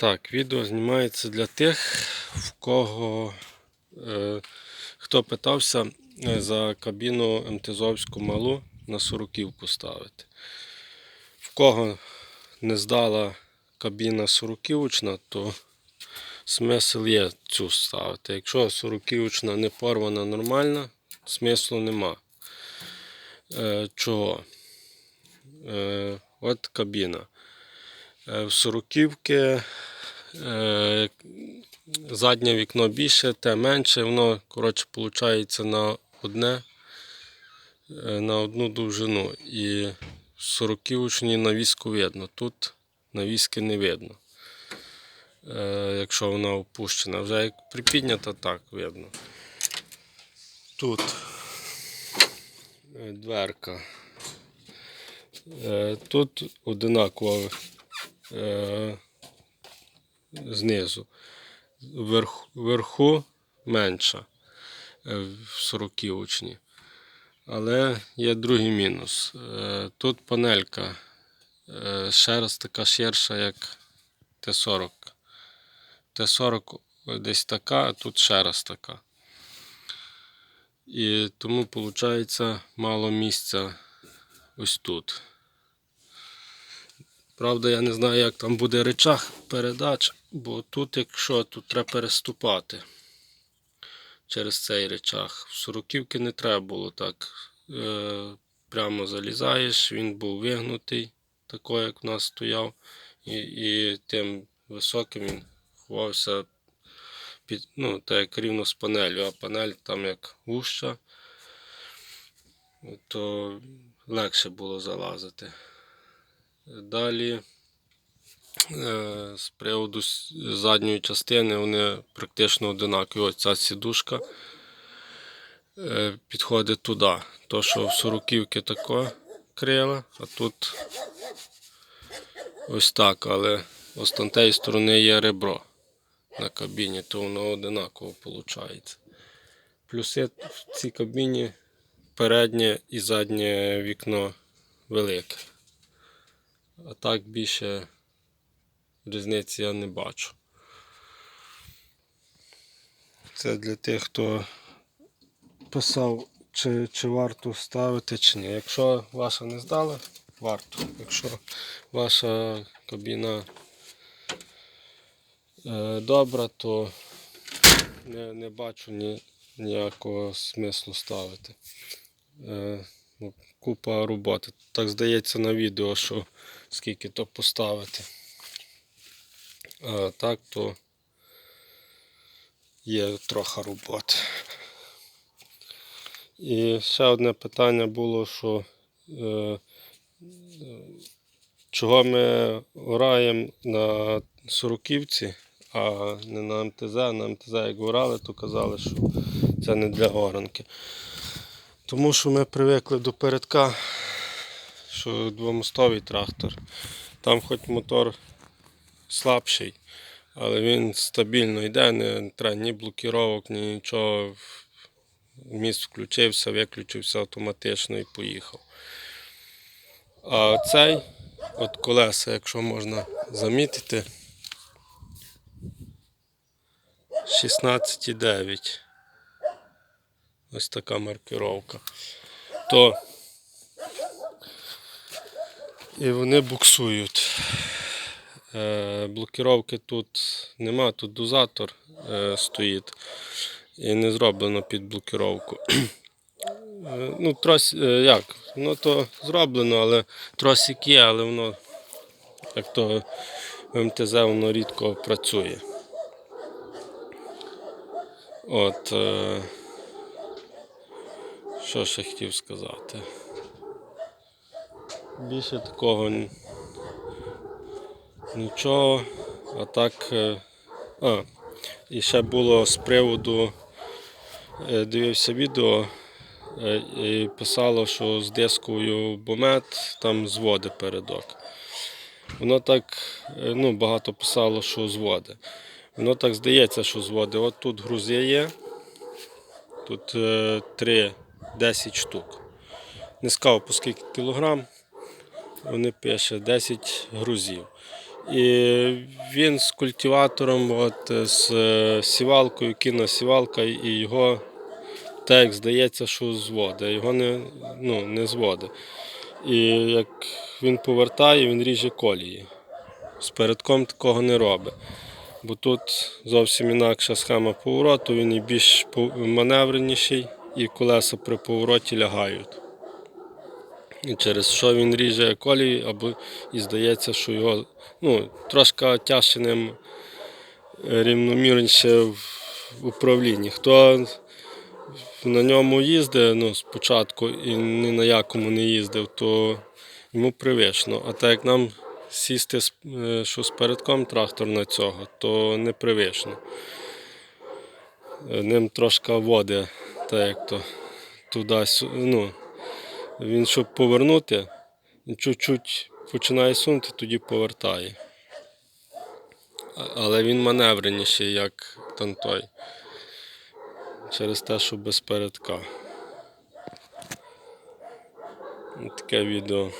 Так, відео знімається для тих, в кого е, хто питався е, за кабіну МТЗовську малу на сороківку ставити. В кого не здала кабіна сороківочна, то смисл є цю ставити. Якщо сороківочна не порвана нормальна, смислу нема. Е, чого? Е, от кабіна. Е, В сороківки е, заднє вікно більше, те менше, воно коротше, виходить на одне, е, на одну довжину. І в сороківочній навіску видно. Тут навіски не видно. Якщо вона опущена. Вже як припіднята, так видно. Тут дверка. Тут одинаково е, знизу. Вверху, вверху менша е, в сороківочні. Але є другий мінус. Е, Тут панелька е, ще раз така ширша, як Т-40. Т-40 десь така, а тут ще раз така. І тому виходить мало місця ось тут. Правда, я не знаю, як там буде речах передач, бо тут, якщо тут треба переступати через цей речах. В сороківки не треба було так. Е, прямо залізаєш, він був вигнутий, такий, як в нас стояв, і, і тим високим він ховався під, ну, так рівно з панелью, а панель там як вуща, то легше було залазити. Далі е, з приводу задньої частини вони практично одинакові. Ось ця сідушка е, підходить туди. То, що в сороківки таке крила, а тут ось так, але з тієї сторони є ребро на кабіні, то воно одинаково виходить. Плюси в цій кабіні переднє і заднє вікно велике. А так більше різниці я не бачу. Це для тих, хто писав, чи, чи варто ставити, чи ні. Якщо ваша не здала, варто. Якщо ваша кабіна е, добра, то не, не бачу ні, ніякого смислу ставити. Е, купа роботи. Так здається на відео, що скільки то поставити. А так то є трохи роботи. І ще одне питання було, що е, чого ми граємо на сороківці, а не на МТЗ. На МТЗ як грали, то казали, що це не для оранки. Тому що ми привикли до передка, що двомостовий трактор. Там хоч мотор слабший, але він стабільно йде, не треба ні блокіровок, ні нічого. Міст включився, виключився автоматично і поїхав. А цей, от колеса, якщо можна замітити, 16,9. Ось така маркировка. То і вони буксують. Е, блокіровки тут нема, тут дозатор е, стоїть і не зроблено під блокіровку. Е, ну, трос, е, як? Ну то зроблено, але тросик є, але воно як то в МТЗ воно рідко працює. От. Е, що ще хотів сказати? Більше такого нічого. А так. е, А, і ще було з приводу, е, дивився відео е, і писало, що з дискою бомет там зводи передок. Воно так, ну, багато писало, що зводи. Воно так здається, що зводи. От тут грузи є. Тут е, 3 10 штук. Не сказав по кілограм. Вони пише 10 грузів. І він з культиватором, от, з е, сівалкою, кіносівалка, і його так здається, що зводить, його не, ну, не зводить. І як він повертає, він ріже колії. З передком такого не робить. Бо тут зовсім інакша схема повороту, він і більш маневреніший, і колеса при повороті лягають. І через що він ріже колії, або і здається, що його ну, трошки тяжче рівномірніше в управлінні. Хто на ньому їздить ну, спочатку і ні на якому не їздив, то йому привично. А так як нам сісти е, що з передком трактор на цього, то не привично. Е, Ним трошки води, так як то туди, ну, він щоб повернути, чуть-чуть починає сунути, тоді повертає. Але він маневреніший, як тантой. Через те, що без передка. Таке відео.